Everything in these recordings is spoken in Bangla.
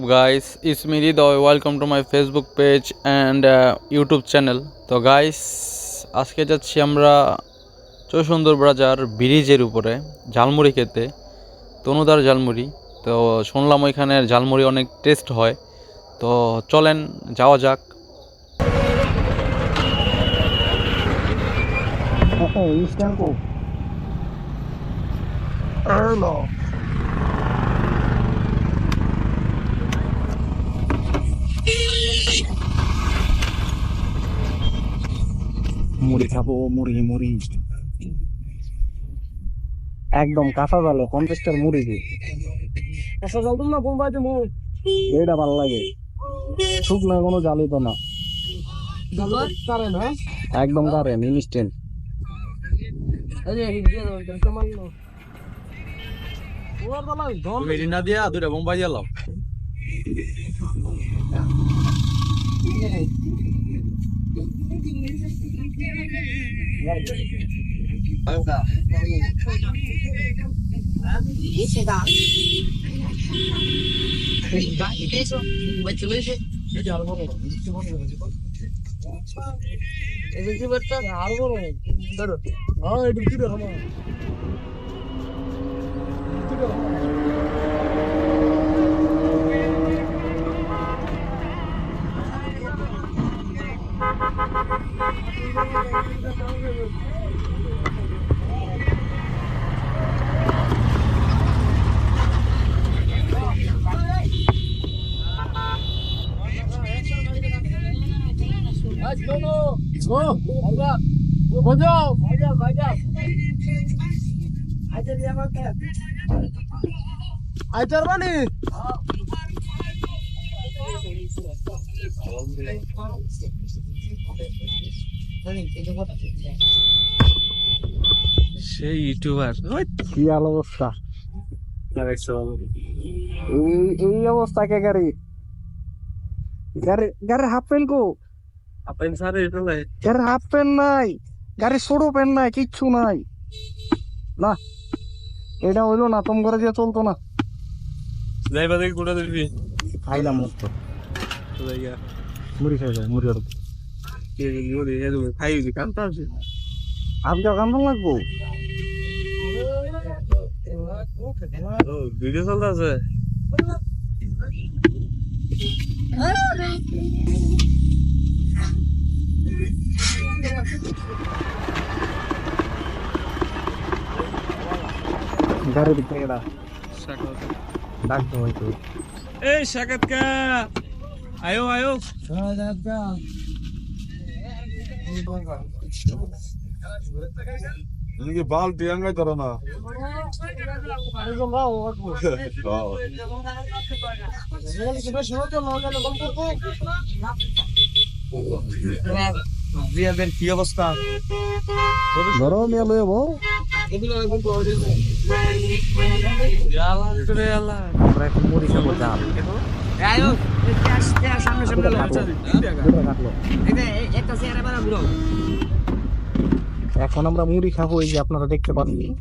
Guys? It's me Ridoy. Welcome to my Facebook page and uh, YouTube channel. তো গাইস আজকে যাচ্ছি আমরা চৌসুন্দর বাজার ব্রিজের উপরে ঝালমুড়ি খেতে তনুদার ঝালমুড়ি তো শুনলাম ওইখানের ঝালমুড়ি অনেক টেস্ট হয় তো চলেন যাওয়া যাক Istanbul. মুড়ি খাব মুড়ি মুড়ি। একদম কাঁচা জালে পঞ্চাশটার মুড়ি দিয়ে। কাঁচা জাল না বোম্বাই দেবো এটা ভালো লাগে। শুকনো কোনো জালি তো না। একদম কারেন ইনস্ট্যান্ট না দিয়া দুটা বোম্বাই 别吃大，可以吧？你别说，我吃没吃？你讲了不？你吃不吃？你吃不吃？এই যে বাচ্চা আর বলো ধরো হ্যাঁ এটা কি ধরো আমার কি ধরো এলাম আইতার মানে সেই ইউটিউবার কি আল অবস্থা এই এই অবস্থা কে গাড়ি গাড়ি গাড়ির হাফ প্যান্ট কো হাফ প্যান্ট নাই গাড়ির ছোট প্যান্ট নাই কিচ্ছু নাই না এটা হইল না তোম ঘরে দিয়ে চলতো না যাইবা দেখি কোটা দিবি খাইলাম যাইয়া মুড়ি খাই যাও মুড়ি আর খাই দি কান্তা আছে আজকে কান্দন লাগবো ভিডিও চলতে আছে গাড়ি দিকে এটা ডাকতো হয়তো এই শাকাত কা। আয়ো আয়ো। এদিকে বালতি আঙ্গাই ধরো না। জিয়াদের কি অবস্থা ধরো নিয়ে লয়ে এখন আমরা মুড়ি খাব এই যে আপনারা দেখতে পাচ্ছেন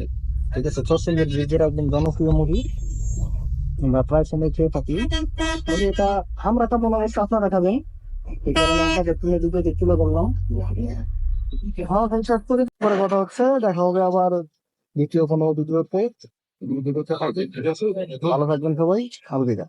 ঠিক আছে চসেলের ব্রিজের একদম জনপ্রিয় মুড়ি আমরা প্রায় সময় খেয়ে থাকি এটা আমরা তো মনে হচ্ছে আপনারা খাবেন হ্যাঁ দেখা হবে আবার দ্বিতীয় কোনো ভিডিওতে ভিডিওতে ভালো থাকবেন সবাই। আলবিদা